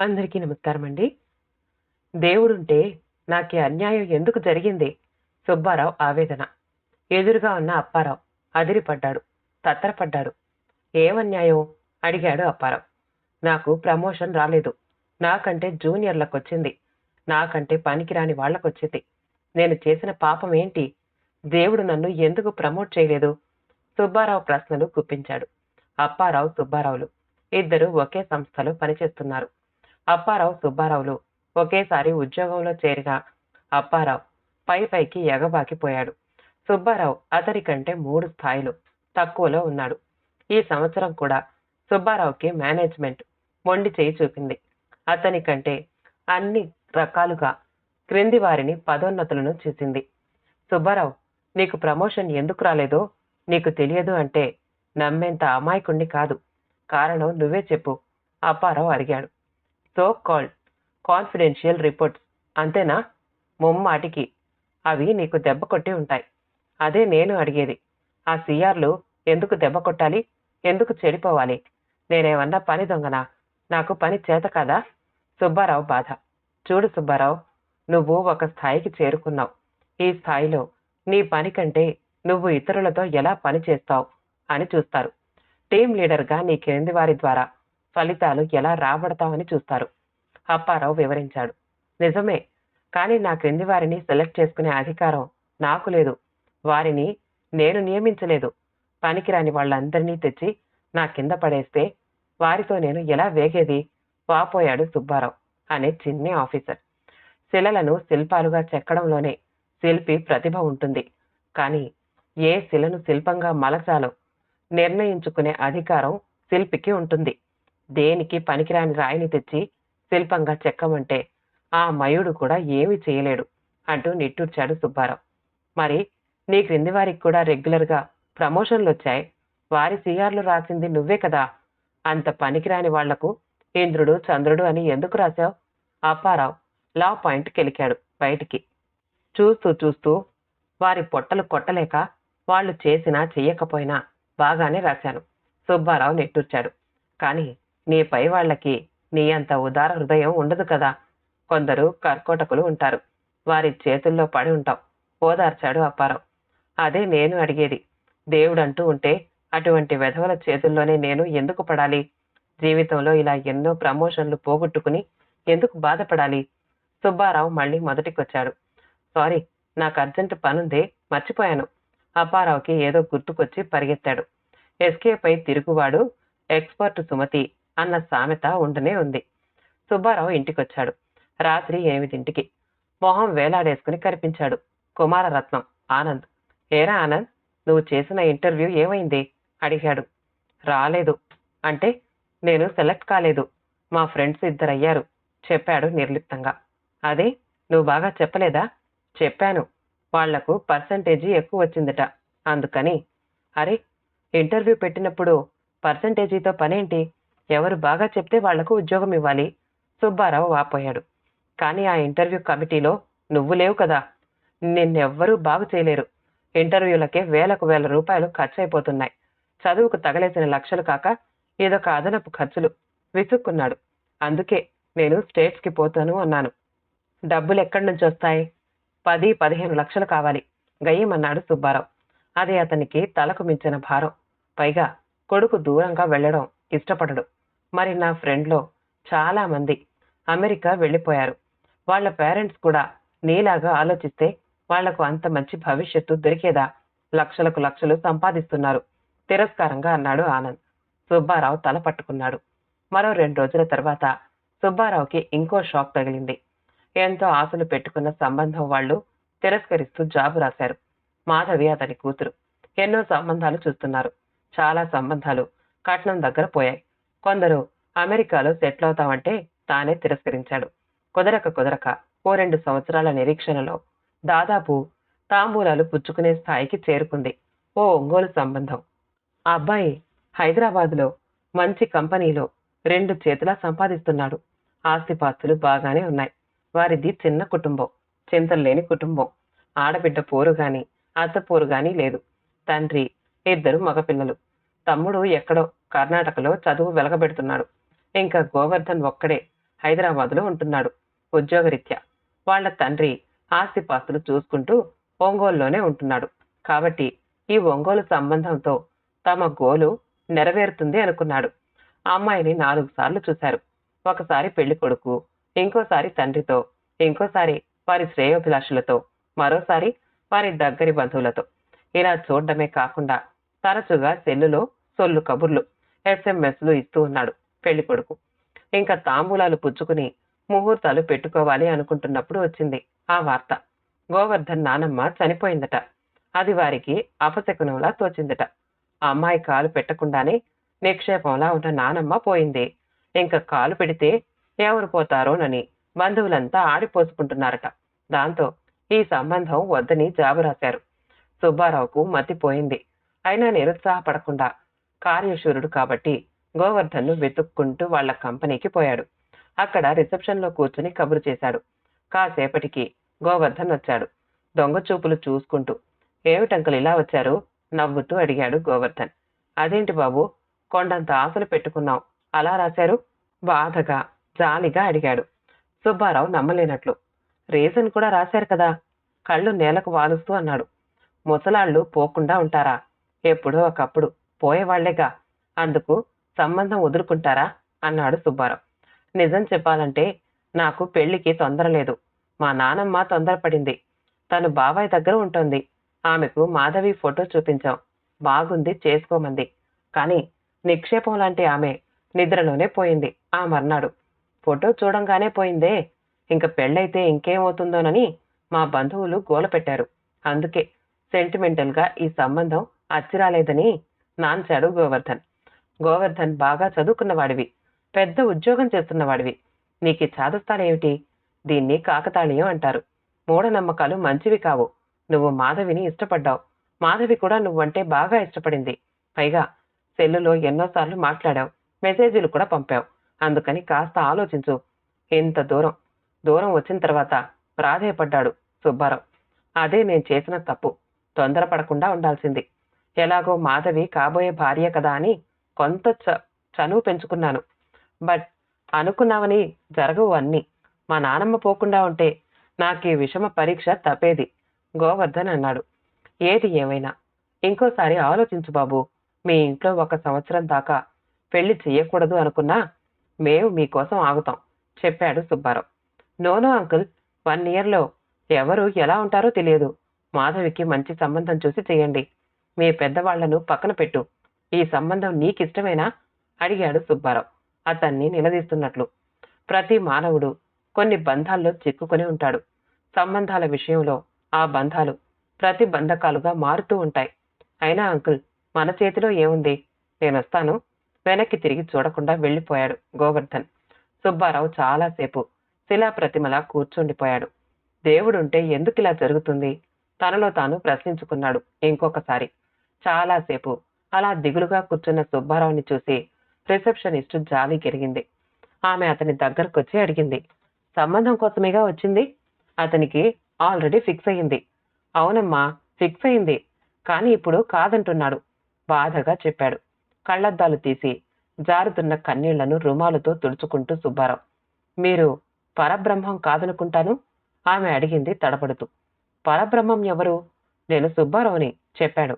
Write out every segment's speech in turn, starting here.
అందరికీ నమస్కారం అండి దేవుడుంటే నాకే అన్యాయం ఎందుకు జరిగింది? సుబ్బారావు ఆవేదన. ఎదురుగా ఉన్న అప్పారావు అదిరిపడ్డాడు తత్తరపడ్డాడు. ఏమన్యాయం అడిగాడు అప్పారావు. నాకు ప్రమోషన్ రాలేదు. నాకంటే జూనియర్లకొచ్చింది. నాకంటే పనికిరాని వాళ్ళకొచ్చింది. నేను చేసిన పాపం ఏంటి? దేవుడు నన్ను ఎందుకు ప్రమోట్ చేయలేదు? సుబ్బారావు ప్రశ్నలు గుప్పించాడు. అప్పారావు సుబ్బారావులు ఇద్దరు ఒకే సంస్థలో పనిచేస్తున్నారు. అప్పారావు సుబ్బారావులు ఒకేసారి ఉద్యోగంలో చేరిన అప్పారావు పై పైకి ఎగబాకిపోయాడు. సుబ్బారావు అతడి కంటే మూడు స్థాయిలు తక్కువలో ఉన్నాడు. ఈ సంవత్సరం కూడా సుబ్బారావుకి మేనేజ్మెంట్ మొండి చేయి చూపింది. అతని కంటే అన్ని రకాలుగా క్రింది వారిని పదోన్నతులను చేసింది. సుబ్బారావు నీకు ప్రమోషన్ ఎందుకు రాలేదో నీకు తెలియదు అంటే నమ్మేంత అమాయకుణ్ణి కాదు. కారణం నువ్వే చెప్పు అప్పారావు అడిగాడు. సో కాల్డ్ కాన్ఫిడెన్షియల్ రిపోర్ట్స్ అంతేనా? ముమ్మాటికి. అవి నీకు దెబ్బ కొట్టి ఉంటాయి. అదే నేను అడిగేది. ఆ సిఆర్లు ఎందుకు దెబ్బ కొట్టాలి? ఎందుకు చెడిపోవాలి? నేనేమన్నా పని దొంగనా? నాకు పని చేత కదా? సుబ్బారావు బాధ. చూడు సుబ్బారావు నువ్వు ఒక స్థాయికి చేరుకున్నావు. ఈ స్థాయిలో నీ పని కంటే నువ్వు ఇతరులతో ఎలా పని చేస్తావు అని చూస్తారు. టీం లీడర్గా నీ క్రింది వారి ద్వారా? ఫలితాలు ఎలా రాబడతావని చూస్తారు. అప్పారావు వివరించాడు. నిజమే. కానీ నా క్రింది వారిని సెలెక్ట్ చేసుకునే అధికారం నాకు లేదు. వారిని నేను నియమించలేదు. పనికిరాని వాళ్ళందరినీ తెచ్చి నా కింద పడేస్తే వారితో నేను ఎలా వేగేది? వాపోయాడు సుబ్బారావు అనే చిన్ని ఆఫీసర్. శిలలను శిల్పాలుగా చెక్కడంలోనే శిల్పి ప్రతిభ ఉంటుంది. కానీ ఏ శిలను శిల్పంగా మలచాలో నిర్ణయించుకునే అధికారం శిల్పికి ఉంటుంది. దేనికి పనికిరాని రాయిని తెచ్చి శిల్పంగా చెక్కమంటే ఆ మయుడు కూడా ఏమి చేయలేడు అంటూ నిట్టూర్చాడు సుబ్బారావు. మరి నీ క్రింది వారికి కూడా రెగ్యులర్గా ప్రమోషన్లు వచ్చాయి వారి సిఆర్లు రాసింది నువ్వే కదా. అంత పనికిరాని వాళ్ళకు ఇంద్రుడు చంద్రుడు అని ఎందుకు రాశావు? అప్పారావు లా పాయింట్ కెలికాడు బయటికి. చూస్తూ చూస్తూ వారి పొట్టలు కొట్టలేక వాళ్ళు చేసినా చెయ్యకపోయినా బాగానే రాశాను. సుబ్బారావు నెట్టూర్చాడు. కానీ నీ పై వాళ్ళకి నీ అంత ఉదార హృదయం ఉండదు కదా? కొందరు కర్కోటకులు ఉంటారు. వారి చేతుల్లో పడి ఉంటావు. ఓదార్చాడు అప్పారావు. అదే నేను అడిగేది. దేవుడంటూ ఉంటే అటువంటి వెధవల చేతుల్లోనే నేను ఎందుకు పడాలి? జీవితంలో ఇలా ఎన్నో ప్రమోషన్లు పోగొట్టుకుని ఎందుకు బాధపడాలి? సుబ్బారావు మళ్ళీ మొదటికొచ్చాడు. సారీ నాకు అర్జెంట్ పనుందే మర్చిపోయాను. అప్పారావుకి ఏదో గుర్తుకొచ్చి పరిగెత్తాడు. ఎస్కేపై తిరుగువాడు ఎక్స్పర్ట్ సుమతి. అన్న సామెత ఉండనే ఉంది. సుబ్బారావు ఇంటికొచ్చాడు. రాత్రి ఎనిమిదింటికి. మొహం వేలాడేసుకుని కనిపించాడు కుమారరత్నం ఆనంద్. ఏరా ఆనంద్ నువ్వు చేసిన ఇంటర్వ్యూ ఏమైంది? అడిగాడు. రాలేదు. అంటే నేను సెలెక్ట్ కాలేదు. మా ఫ్రెండ్స్ ఇద్దరయ్యారు. చెప్పాడు నిర్లిప్తంగా. అదే నువ్వు బాగా చెప్పలేదా? చెప్పాను. వాళ్ళకు పర్సంటేజీ ఎక్కువ వచ్చిందట. అందుకని. అరే ఇంటర్వ్యూ పెట్టినప్పుడు పర్సంటేజీతో పనేంటి? ఎవరు బాగా చెప్తే వాళ్ళకు ఉద్యోగం ఇవ్వాలి. సుబ్బారావు వాపోయాడు. కానీ ఆ ఇంటర్వ్యూ కమిటీలో నువ్వు లేవు కదా. నిన్నెవ్వరూ బాగు చేయలేరు. ఇంటర్వ్యూలకే వేలకు వేల రూపాయలు ఖర్చు అయిపోతున్నాయి చదువుకు తగలేసిన లక్షలు కాక ఇదొక అదనపు ఖర్చులు. విసుక్కున్నాడు. అందుకే నేను స్టేట్స్కి పోతాను అన్నాను. డబ్బులు ఎక్కడి నుంచి వస్తాయి పది పదిహేను లక్షలు కావాలి. గయ్యమన్నాడు సుబ్బారావు. అది అతనికి తలకు మించిన భారం. పైగా కొడుకు దూరంగా వెళ్ళడం ఇష్టపడడు. మరి నా ఫ్రెండ్లో చాలా మంది అమెరికా వెళ్ళిపోయారు. వాళ్ళ పేరెంట్స్ కూడా నీలాగా ఆలోచిస్తే వాళ్ళకు అంత మంచి భవిష్యత్తు దొరికేదా? లక్షలకు లక్షలు సంపాదిస్తున్నారు. తిరస్కారంగా అన్నాడు ఆనంద్. సుబ్బారావు తల పట్టుకున్నాడు. మరో రెండు రోజుల తర్వాత సుబ్బారావుకి ఇంకో షాక్ తగిలింది. ఎంతో ఆశలు పెట్టుకున్న సంబంధం వాళ్ళు తిరస్కరిస్తూ జాబు రాశారు. మాధవి అతని కూతురు. ఎన్నో సంబంధాలు చూస్తున్నారు. చాలా సంబంధాలు కట్నం దగ్గర పోయాయి. కొందరు అమెరికాలో సెటిల్ అవుతామంటే తానే తిరస్కరించాడు. కుదరక కుదరక ఓ రెండు సంవత్సరాల నిరీక్షణలో దాదాపు తాంబూలాలు పుచ్చుకునే స్థాయికి చేరుకుంది ఓ ఒంగోలు సంబంధం. ఆ అబ్బాయి హైదరాబాద్లో మంచి కంపెనీలో రెండు చేతులా సంపాదిస్తున్నాడు. ఆస్తిపాస్తులు బాగానే ఉన్నాయి. వారిది చిన్న కుటుంబం చింతలు లేని కుటుంబం. ఆడబిడ్డ పోరు గాని అత్త పోరు గాని లేదు. తండ్రి ఇద్దరు మగపిల్లలు. తమ్ముడు ఎక్కడో కర్ణాటకలో చదువు వెలగబెడుతున్నాడు. ఇంకా గోవర్ధన్ ఒక్కడే హైదరాబాద్లో ఉంటున్నాడు ఉద్యోగరీత్యా. వాళ్ళ తండ్రి ఆస్తిపాస్తులు చూసుకుంటూ ఒంగోలులోనే ఉంటున్నాడు. కాబట్టి ఈ ఒంగోలు సంబంధంతో తమ గోలు నెరవేరుతుంది అనుకున్నాడు. అమ్మాయిని నాలుగు సార్లు చూశారు. ఒకసారి పెళ్ళి కొడుకు ఇంకోసారి తండ్రితో ఇంకోసారి వారి శ్రేయోభిలాషులతో మరోసారి వారి దగ్గరి బంధువులతో. ఇలా చూడడమే కాకుండా తరచుగా సెల్లులో సొల్లు కబుర్లు ఎస్ఎంఎస్లు ఇస్తూ ఉన్నాడు పెళ్ళి కొడుకు. ఇంకా తాంబూలాలు పుచ్చుకుని ముహూర్తాలు పెట్టుకోవాలి అనుకుంటున్నప్పుడు వచ్చింది ఆ వార్త. గోవర్ధన్ నానమ్మ చనిపోయిందట. అది వారికి అపశకునంలా తోచిందట. అమ్మాయి కాలు పెట్టకుండానే నిక్షేపంలా ఉన్న నానమ్మ పోయింది. ఇంకా కాలు పెడితే ఎవరు పోతారోనని బంధువులంతా ఆడిపోసుకుంటున్నారట. దాంతో ఈ సంబంధం వద్దని జాబు రాశారు. సుబ్బారావుకు మతిపోయింది అయినా నిరుత్సాహపడకుండా కార్యశూరుడు కాబట్టి గోవర్ధన్ను వెతుక్కుంటూ వాళ్ళ కంపెనీకి పోయాడు. అక్కడ రిసెప్షన్లో కూర్చుని కబురు చేశాడు. కాసేపటికి గోవర్ధన్ వచ్చాడు. దొంగ చూపులు చూసుకుంటూ ఏమిటంకలు ఇలా వచ్చారు? నవ్వుతూ అడిగాడు గోవర్ధన్. అదేంటి బాబు కొండంత ఆశలు పెట్టుకున్నాం అలా రాశారు? బాధగా జాలిగా అడిగాడు. సుబ్బారావు నమ్మలేనట్లు. రీజన్ కూడా రాశారు కదా. కళ్ళు నేలకు వాలుస్తూ అన్నాడు. ముసలాళ్ళు పోకుండా ఉంటారా? ఎప్పుడో ఒకప్పుడు. పోయేవాళ్ళేగా. అందుకు సంబంధం వదులుకుంటారా? అన్నాడు సుబ్బారావు. నిజం చెప్పాలంటే నాకు పెళ్ళికి తొందర లేదు. మా నానమ్మ తొందరపడింది. తను బాబాయ్ దగ్గర ఉంటుంది. ఆమెకు మాధవి ఫోటో చూపించాం. బాగుంది చేసుకోమంది. కానీ నిక్షేపం లాంటి ఆమె నిద్రలోనే పోయింది. ఆ మర్నాడు. ఫోటో చూడంగానే పోయిందే. ఇంక పెళ్ళైతే ఇంకేమవుతుందోనని మా బంధువులు గోల పెట్టారు. అందుకే సెంటిమెంటల్గా ఈ సంబంధం అచ్చిరాలేదని నాన్చాడు గోవర్ధన్. గోవర్ధన్ బాగా చదువుకున్నవాడివి. పెద్ద ఉద్యోగం చేస్తున్నవాడివి. నీకు చాదస్తానేమిటి దీన్ని కాకతాళీయం అంటారు. మూఢనమ్మకాలు మంచివి కావు. నువ్వు మాధవిని ఇష్టపడ్డావు. మాధవి కూడా నువ్వంటే బాగా ఇష్టపడింది. పైగా సెల్లులో ఎన్నోసార్లు మాట్లాడావు. మెసేజీలు కూడా పంపావు. అందుకని కాస్త ఆలోచించు. ఇంత దూరం. దూరం వచ్చిన తర్వాత ప్రాధేయపడ్డాడు సుబ్బారావు. అదే నేను చేసిన తప్పు. తొందరపడకుండా ఉండాల్సింది. ఎలాగో మాధవి కాబోయే భార్య కదా అని కొంత చ- చనువు పెంచుకున్నాను. బట్ అనుకున్నావని జరగవు అన్నీ. మా నానమ్మ పోకుండా ఉంటే నాకు ఈ విషమ పరీక్ష తప్పేది. గోవర్ధన్ అన్నాడు. ఏది ఏమైనా? ఇంకోసారి ఆలోచించు బాబు. మీ ఇంట్లో ఒక సంవత్సరం దాకా పెళ్ళి చెయ్యకూడదు అనుకున్నా మేము మీకోసం ఆగుతాం చెప్పాడు సుబ్బారావు. నోనో అంకుల్ వన్ ఇయర్లో ఎవరు ఎలా ఉంటారో తెలియదు. మాధవికి మంచి సంబంధం చూసి చేయండి మీ పెద్దవాళ్ళను పక్కన పెట్టు. ఈ సంబంధం నీకిష్టమేనా? అడిగాడు సుబ్బారావు. అతన్ని నిలదీస్తున్నట్లు. ప్రతి మానవుడు కొన్ని బంధాల్లో చిక్కుకొని ఉంటాడు. సంబంధాల విషయంలో ఆ బంధాలు ప్రతి బంధకాలుగా మారుతూ ఉంటాయి. అయినా అంకుల్ మన చేతిలో ఏముంది? నేనొస్తాను. వెనక్కి తిరిగి చూడకుండా వెళ్ళిపోయాడు గోవర్ధన్. సుబ్బారావు చాలాసేపు శిలాప్రతిమలా కూర్చుండిపోయాడు. దేవుడుంటే ఎందుకు ఇలా జరుగుతుంది? తనలో తాను ప్రశ్నించుకున్నాడు ఇంకొకసారి. చాలాసేపు అలా దిగులుగా కూర్చున్న సుబ్బారావుని చూసి రిసెప్షనిస్టు జాలి గెరిగింది. ఆమె అతని దగ్గరకొచ్చి అడిగింది సంబంధం కోసమేగా వచ్చింది? అతనికి ఆల్రెడీ ఫిక్స్ అయ్యింది అవునమ్మా ఫిక్స్ అయింది కానీ ఇప్పుడు కాదంటున్నాడు బాధగా చెప్పాడు. కళ్ళద్దాలు తీసి జారుతున్న కన్నీళ్ళను రుమాలుతో తుడుచుకుంటూ సుబ్బారావు మీరు పరబ్రహ్మం కాదనుకుంటాను? ఆమె అడిగింది తడపడుతూ. పరబ్రహ్మం ఎవరు? నేను సుబ్బారావుని చెప్పాడు.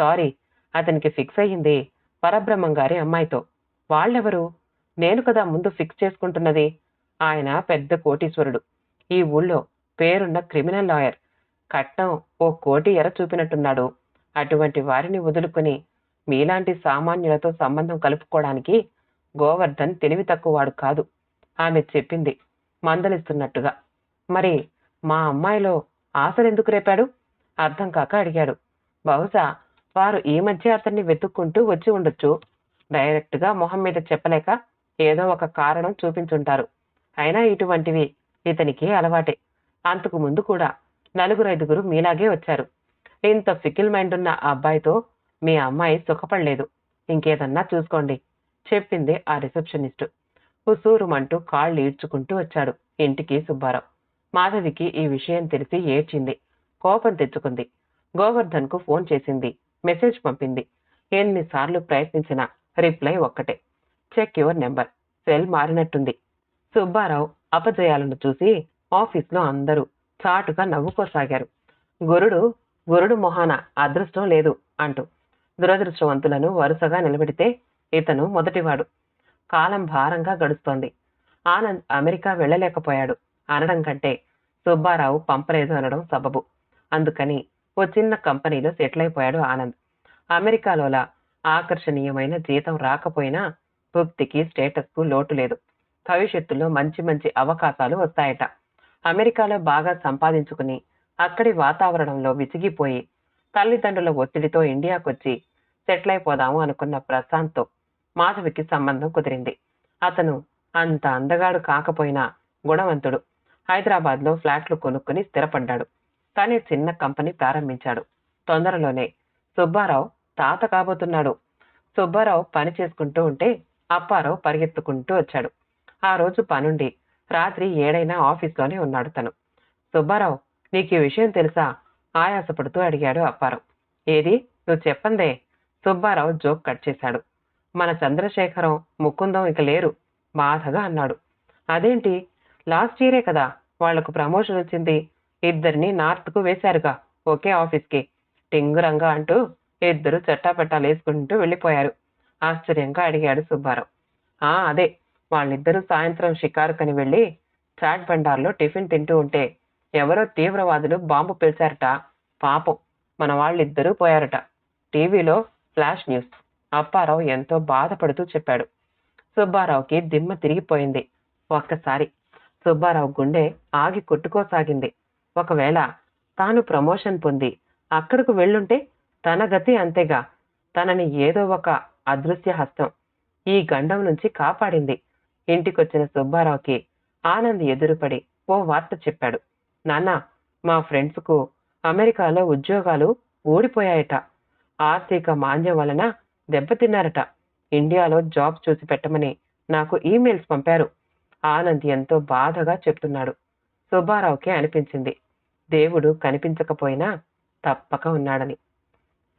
సారీ. అతనికి ఫిక్స్ అయ్యింది పరబ్రహ్మం గారి అమ్మాయితో. వాళ్ళెవరు? నేను కదా ముందు ఫిక్స్ చేసుకుంటున్నది. ఆయన పెద్ద కోటీశ్వరుడు. ఈ ఊళ్ళో పేరున్న క్రిమినల్ లాయర్ కట్నం ఓ కోటి ఎర చూపినట్టున్నాడు. అటువంటి వారిని వదులుకుని మీలాంటి సామాన్యులతో సంబంధం కలుపుకోవడానికి గోవర్ధన్ తెలివి తక్కువవాడు కాదు. ఆమె చెప్పింది మందలిస్తున్నట్టుగా. మరి మా అమ్మాయిలో ఆశలెందుకు రేపాడు? అర్థం కాక అడిగాడు. బహుశా వారు ఈ మధ్య అతన్ని వెతుక్కుంటూ వచ్చి ఉండొచ్చు. డైరెక్ట్గా మొహం మీద చెప్పలేక ఏదో ఒక కారణం చూపించుంటారు. అయినా ఇటువంటివి ఇతనికి అలవాటే. అంతకు ముందు కూడా నలుగురు ఐదుగురు మీలాగే వచ్చారు. ఇంత ఫికిల్ మైండ్ ఉన్న ఆ అబ్బాయితో మీ అమ్మాయి సుఖపడలేదు. ఇంకేదన్నా చూసుకోండి చెప్పింది ఆ రిసెప్షనిస్టు. హుసూరుమంటూ కాళ్ళు ఈడ్చుకుంటూ వచ్చాడు ఇంటికి సుబ్బారావు. మాధవికి ఈ విషయం తెలిసి ఏడ్చింది. కోపం తెచ్చుకుంది. గోవర్ధన్కు ఫోన్ చేసింది. మెసేజ్ పంపింది. ఎన్నిసార్లు ప్రయత్నించినా రిప్లై ఒక్కటే. Check your number. సెల్ మారినట్టుంది. సుబ్బారావు అపజయాలను చూసి ఆఫీస్లో అందరూ చాటుగా నవ్వుకోసాగారు. గురుడు గురుడు మొహాన అదృష్టం లేదు అంటూ దురదృష్టవంతులను వరుసగా నిలబెడితే ఇతను మొదటివాడు. కాలం భారంగా గడుస్తోంది. ఆనంద్ అమెరికా వెళ్ళలేకపోయాడు. అనడం కంటే సుబ్బారావు పంపలేదు అనడం సబబు. అందుకని ఓ చిన్న కంపెనీలో సెటిల్ అయిపోయాడు ఆనంద్. అమెరికాలోలా ఆకర్షణీయమైన జీతం రాకపోయినా భక్తికి స్టేటస్కు లోటు లేదు. భవిష్యత్తులో మంచి మంచి అవకాశాలు వస్తాయట. అమెరికాలో బాగా సంపాదించుకుని అక్కడి వాతావరణంలో విసిగిపోయి తల్లిదండ్రుల ఒత్తిడితో ఇండియాకొచ్చి సెటిల్ అయిపోదాము అనుకున్న ప్రశాంత్తో మాధవికి సంబంధం కుదిరింది. అతను అంత అందగాడు కాకపోయినా గుణవంతుడు. హైదరాబాద్లో ఫ్లాట్లు కొనుక్కుని స్థిరపడ్డాడు. కానీ చిన్న కంపెనీ ప్రారంభించాడు. తొందరలోనే సుబ్బారావు తాత కాబోతున్నాడు. సుబ్బారావు పని చేసుకుంటూ ఉంటే అప్పారావు పరిగెత్తుకుంటూ వచ్చాడు. ఆ రోజు పనుండి రాత్రి ఏడైనా ఆఫీస్లోనే ఉన్నాడు తను. సుబ్బారావు నీకు ఈ విషయం తెలుసా? ఆయాసపడుతూ అడిగాడు అప్పారావు. ఏది? నువ్వు చెప్పందే. సుబ్బారావు జోక్ కట్ చేశాడు. మన చంద్రశేఖరం ముకుందం ఇక లేరు. బాధగా అన్నాడు. అదేంటి? లాస్ట్ ఇయరే కదా. వాళ్ళకు ప్రమోషన్ వచ్చింది. ఇద్దరిని నార్త్కు వేశారుగా. ఒకే ఆఫీస్కి టింగురంగా అంటూ ఇద్దరు చట్టాపట్టాలు వేసుకుంటూ వెళ్ళిపోయారు. ఆశ్చర్యంగా అడిగాడు సుబ్బారావు. ఆ అదే. వాళ్ళిద్దరూ సాయంత్రం షికారుకని వెళ్ళి చాట్ బండార్లో టిఫిన్ తింటూ ఉంటే ఎవరో తీవ్రవాదులు బాంబు పిలిచారట. పాపం. మన వాళ్ళిద్దరూ పోయారట. టీవీలో ఫ్లాష్ న్యూస్ అప్పారావు ఎంతో బాధపడుతూ చెప్పాడు. సుబ్బారావుకి దిమ్మ తిరిగిపోయింది. ఒక్కసారి. సుబ్బారావు గుండె ఆగి కొట్టుకోసాగింది. ఒకవేళ తాను ప్రమోషన్ పొంది అక్కడకు వెళ్ళుంటే తన గతి అంతేగా. తనని ఏదో ఒక అదృశ్య హస్తం ఈ గండం నుంచి కాపాడింది. ఇంటికొచ్చిన సుబ్బారావుకి ఆనంద్ ఎదురుపడి ఓ వార్త చెప్పాడు. నాన్న మా ఫ్రెండ్స్కు అమెరికాలో ఉద్యోగాలు ఊడిపోయాయట. ఆర్థిక మాంద్యం వలన దెబ్బతిన్నారట. ఇండియాలో జాబ్ చూసి పెట్టమని నాకు ఈమెయిల్స్ పంపారు. ఆనంద్ ఎంతో బాధగా చెప్తున్నాడు. సుబ్బారావుకే అనిపించింది. దేవుడు కనిపించకపోయినా తప్పక ఉన్నాడని.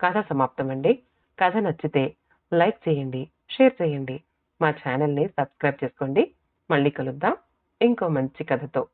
కథ సమాప్తమండి. కథ నచ్చితే లైక్ చేయండి షేర్ చేయండి. మా ఛానల్ని సబ్స్క్రైబ్ చేసుకోండి. మళ్ళీ కలుద్దాం. ఇంకో మంచి కథతో.